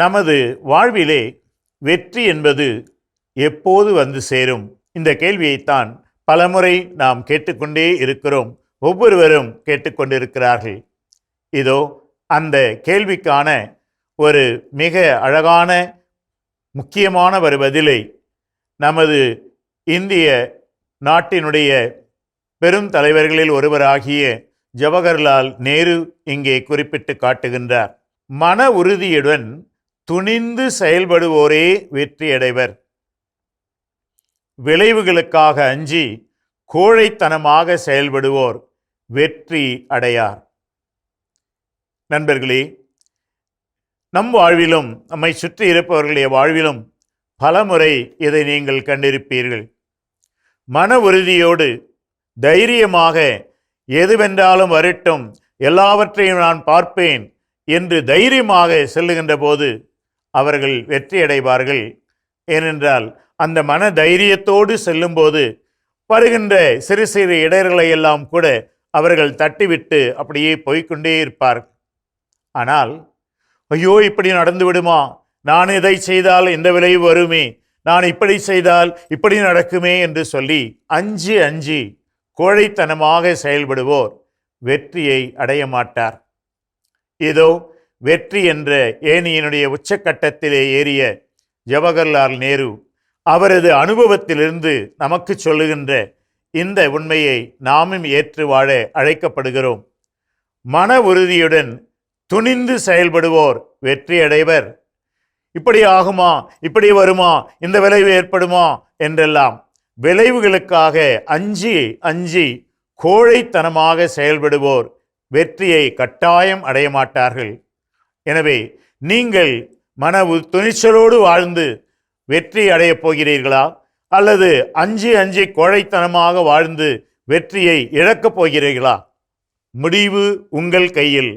நமது வாழ்விலே வெற்றி என்பது எப்போது வந்து சேரும்? இந்த கேள்வியைத்தான் பலமுறை நாம் கேட்டுக்கொண்டே இருக்கிறோம். ஒவ்வொருவரும் கேட்டுக்கொண்டிருக்கிறார்கள். இதோ அந்த கேள்விக்கான ஒரு மிக அழகான முக்கியமான ஒரு பதிலை நமது இந்திய நாட்டினுடைய பெரும் தலைவர்களில் ஒருவராகிய ஜவஹர்லால் நேரு இங்கே குறிப்பிட்டு காட்டுகின்றார். மன உறுதியுடன் துணிந்து செயல்படுவோரே வெற்றியடைவர். விளைவுகளுக்காக அஞ்சி கோழைத்தனமாக செயல்படுவோர் வெற்றி அடையார். நண்பர்களே நம் வாழ்விலும் நம்மை சுற்றி இருப்பவர்களுடைய வாழ்விலும் பலமுறை இதை நீங்கள் கண்டிருப்பீர்கள். மன உறுதியோடு தைரியமாக எதுவென்றாலும் வரட்டும் எல்லாவற்றையும் நான் பார்ப்பேன் என்று தைரியமாக செல்லுகின்ற போது அவர்கள் வெற்றியடைவார்கள். ஏனென்றால் அந்த மன தைரியத்தோடு செல்லும்போது வருகின்ற சிறு சிறு இடர்களை எல்லாம் கூட அவர்கள் தட்டிவிட்டு அப்படியே போய்க்கொண்டே இருப்பார் ஆனால் ஐயோ இப்படி நடந்து விடுமா? நான் இதை செய்தால் இந்த விளைவு வருமே? நான் இப்படி செய்தால் இப்படி நடக்குமே? என்று சொல்லி அஞ்சு அஞ்சு கோழைத்தனமாக செயல்படுவோர் வெற்றியை அடைய மாட்டார். இதோ வெற்றி என்ற ஏனியினுடைய உச்சக்கட்டத்திலே ஏறிய ஜவஹர்லால் நேரு அவரது அனுபவத்திலிருந்து நமக்கு சொல்லுகின்ற இந்த உண்மையை நாமும் ஏற்று வாழ அழைக்கப்படுகிறோம். மன உறுதியுடன் துணிந்து செயல்படுவோர் வெற்றி அடைவர் இப்படி ஆகுமா? இப்படி வருமா? இந்த விளைவு ஏற்படுமா? என்றெல்லாம் விளைவுகளுக்காக அஞ்சி அஞ்சி கோழைத்தனமாக செயல்படுவோர் வெற்றியை கட்டாயம் அடைய மாட்டார்கள் எனவே நீங்கள் மன துணிச்சலோடு வாழ்ந்து வெற்றி அடையப் போகிறீர்களா? அல்லது அஞ்சு அஞ்சு கோழைத்தனமாக வாழ்ந்து வெற்றியை இழக்கப் போகிறீர்களா? முடிவு உங்கள் கையில்.